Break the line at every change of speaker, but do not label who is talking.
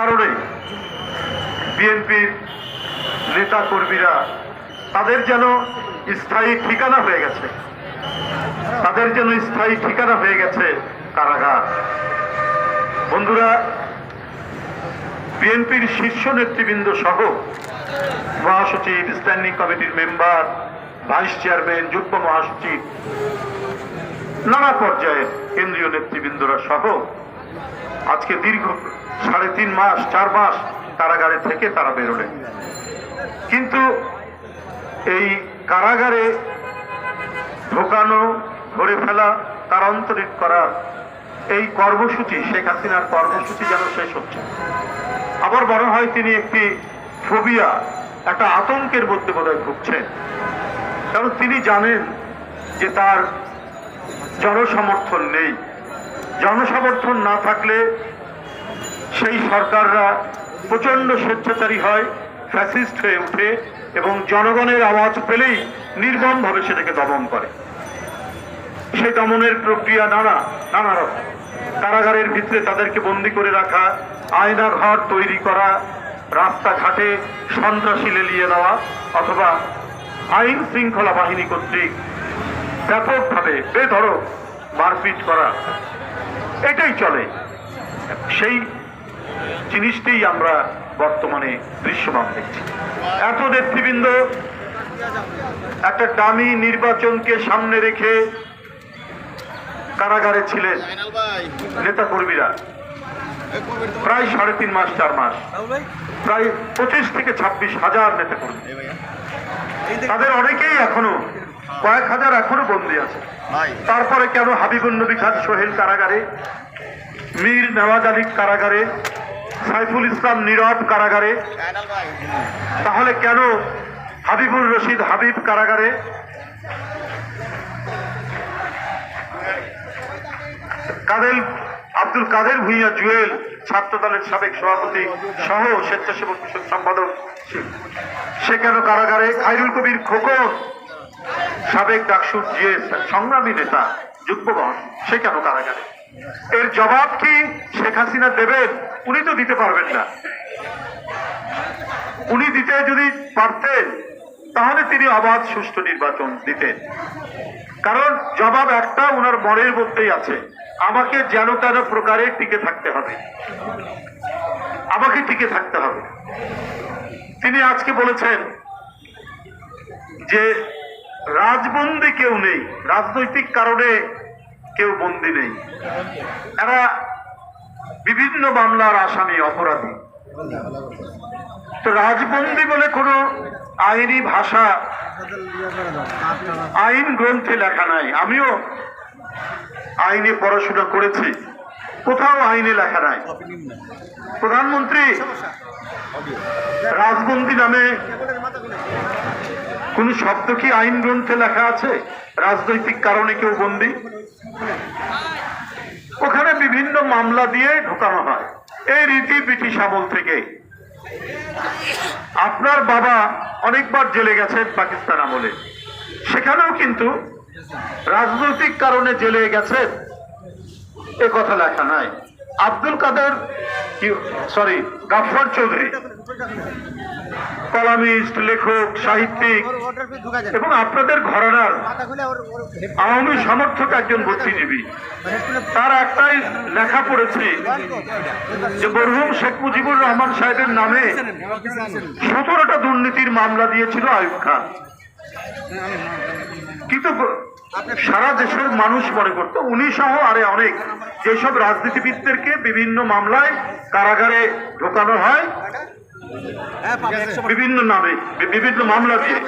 কারণে বিএনপির নেতা কর্মীরা তাদের যেন স্থায়ী ঠিকানা হয়ে গেছে, তাদের যেন স্থায়ী ঠিকানা হয়ে গেছে কারাগার। বন্ধুরা, বিএনপির শীর্ষ নেতৃবৃন্দ সহ মহাসচিব, স্ট্যান্ডিং কমিটির মেম্বার, ভাইস চেয়ারম্যান, যুগ্ম মহাসচিব, নানা পর্যায়ে কেন্দ্রীয় নেতৃবৃন্দরা সহ আজকে দীর্ঘ সাড়ে তিন মাস, চার মাস কারাগারে থেকে তারা বেরোলেন কিন্তু এই কারাগারে ঢোকানো, ধরে ফেলা তারান্তরিত করার এই কর্মসূচি, শেখ হাসিনার কর্মসূচি যেন শেষ হচ্ছে। আবার মনে হয় তিনি একটি ফোবিয়া একটা আতঙ্কের মধ্যে বোধহয় ভুগছেন। কারণ তিনি জানেন যে তার জনসমর্থন নেই। জনসমর্থন না থাকলে সেই সরকাররা প্রচণ্ড স্বেচ্ছাচারী হয় ফ্যাসিস্ট হয়ে ওঠে এবং জনগণের আওয়াজ পেলেই নির্মমভাবে সেটাকে দমন করে। সে দমনের প্রক্রিয়া নানা নানা রকম। কারাগারের ভিতরে তাদেরকে বন্দি করে রাখা আয়না ঘর তৈরি করা, রাস্তাঘাটে সন্ত্রাসী লেলিয়ে দেওয়া, অথবা আইন শৃঙ্খলা বাহিনী কর্তৃক ব্যাপকভাবে বেধড়ক মারপিট করা এটাই চলে। সেই জিনিসটি আমরা বর্তমানে দৃশ্যমান দেখছি। এত নেতৃবৃন্দ একটা দামি নির্বাচনকে সামনে রেখে কারাগারে ছিলেন নেতা কর্মীরা প্রায় সাড়ে তিন মাস, চার মাস। প্রায় পঁচিশ থেকে ছাব্বিশ হাজার নেতা কর্মী তাদের অনেকেই এখনও কয়েক হাজার এখনও বন্দী আছে। তারপরে কেন হাবিবুল নবী খান সোহেল কারাগারে মীর নওয়াজ আলী কারাগারে সাইফুল ইসলাম নীরব কারাগারে? তাহলে কেন হাবিবুর রশিদ হাবিব কারাগারে? কাদের আব্দুল কাদের ভুইয়া জুয়েল ছাত্র দলের সাবেক সভাপতি সহ স্বেচ্ছাসেবক সম্পাদক সে কেন কারাগারে? খাইরুল কবির খোকন। সাবেক ডাকসুর যে সংগ্রামী নেতা যুগ্মগণ সে কেন কারাগারে? এর জবাব কি শেখ হাসিনা দেবেন? উনি তো দিতে পারবেন না। উনি দিতে যদি পারতেন, তাহলে তিনি অবাধ সুষ্ঠু নির্বাচন দিতেন। কারণ জবাব একটা ওনার মনের মধ্যেই আছে। আমাকে যেন তেন প্রকারে টিকে থাকতে হবে। আমাকে টিকে থাকতে হবে। তিনি আজকে বলেছেন যে রাজবন্দি কেউ নেই। রাজনৈতিক কারণে কেউ বন্দি নেই। এরা বিভিন্ন মামলার আসামি, অপরাধী। তো রাজবন্দি বলে কোনো আইনি ভাষা, আইন গ্রন্থে লেখা নাই। আমিও আইনে পড়াশোনা করেছি। কোথাও আইনে লেখা নাই। প্রধানমন্ত্রী, রাজবন্দি নামে কোন শব্দ কি আইন গ্রন্থে লেখা আছে? রাজনৈতিক কারণে কেউ বন্দি? ওখানে বিভিন্ন মামলা দিয়ে ঢোকানো হয়। এই রীতি ব্রিটিশ আমল থেকে। আপনার বাবা অনেকবার জেলে গেছেন পাকিস্তান আমলে। সেখানেও কিন্তু রাজনৈতিক কারণে জেলে গেছেন। এ কথা লেখা নাই। আব্দুল কাদের সরি গাফর চৌধুরী। কলামিস্ট, লেখক, সাহিত্যিক এবং আপনাদের ঘরানার আওয়ামী সমর্থক একজন বুদ্ধিজীবী। তার একটাই লেখা পড়েছি যে মরহুম শেখ মুজিবুর রহমান সাহেবের নামে সতেরোটা দুর্নীতির মামলা দিয়েছিল আয়ুব খান। কিন্তু সারা দেশের মানুষ মনে করতো। উনি সহ আরে অনেক। যেসব রাজনীতিবিদদেরকে বিভিন্ন মামলায় কারাগারে ঢোকানো হয় বিভিন্ন নামে বিভিন্ন মামলা দিয়ে।